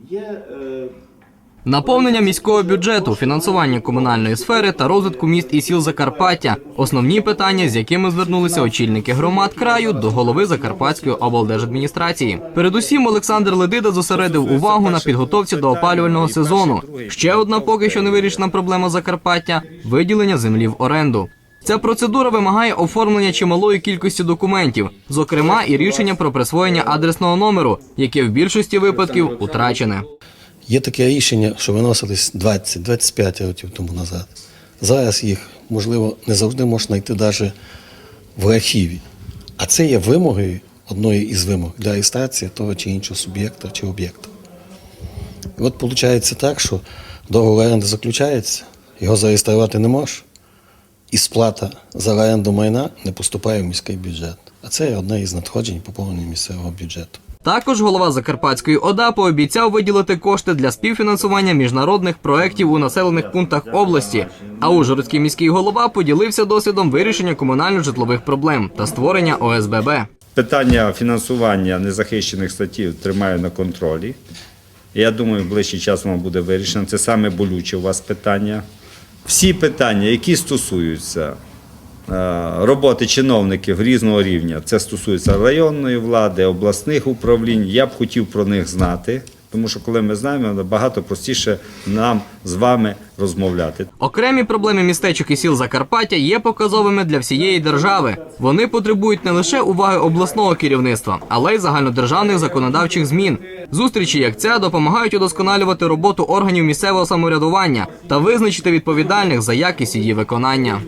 Є е, Наповнення міського бюджету, фінансування комунальної сфери та розвитку міст і сіл Закарпаття основні питання, з якими звернулися очільники громад краю до голови Закарпатської облдержадміністрації. Передусім, Олександр Ледида зосередив увагу на підготовці до опалювального сезону. Ще одна поки що не вирішена проблема Закарпаття виділення землі в оренду. Ця процедура вимагає оформлення чималої кількості документів, зокрема і рішення про присвоєння адресного номеру, яке в більшості випадків утрачене. Є таке рішення, що виносились 20-25 років тому назад. Зараз їх, можливо, не завжди можна знайти навіть в архіві. А це є вимогою, одної із вимог для реєстрації того чи іншого суб'єкта чи об'єкта. І от виходить так, що договор оренди заключається, його зареєструвати не можеш, і сплата за оренду майна не поступає в міський бюджет. А це одне із надходжень поповнення місцевого бюджету. Також голова Закарпатської ОДА пообіцяв виділити кошти для співфінансування міжнародних проєктів у населених пунктах області. А Ужгородський міський голова поділився досвідом вирішення комунально-житлових проблем та створення ОСББ. Питання фінансування незахищених статтів тримаю на контролі. Я думаю, в ближчий час воно буде вирішено. Це саме болюче у вас питання. Всі питання, які стосуються е, роботи чиновників різного рівня, це стосується районної влади, обласних управлінь. Я б хотів про них знати, тому що коли ми знаємо, набагато простіше нам з вами розмовляти. Окремі проблеми містечок і сіл Закарпаття є показовими для всієї держави. Вони потребують не лише уваги обласного керівництва, але й загальнодержавних законодавчих змін. Зустрічі, як ця, допомагають удосконалювати роботу органів місцевого самоврядування та визначити відповідальних за якість її виконання.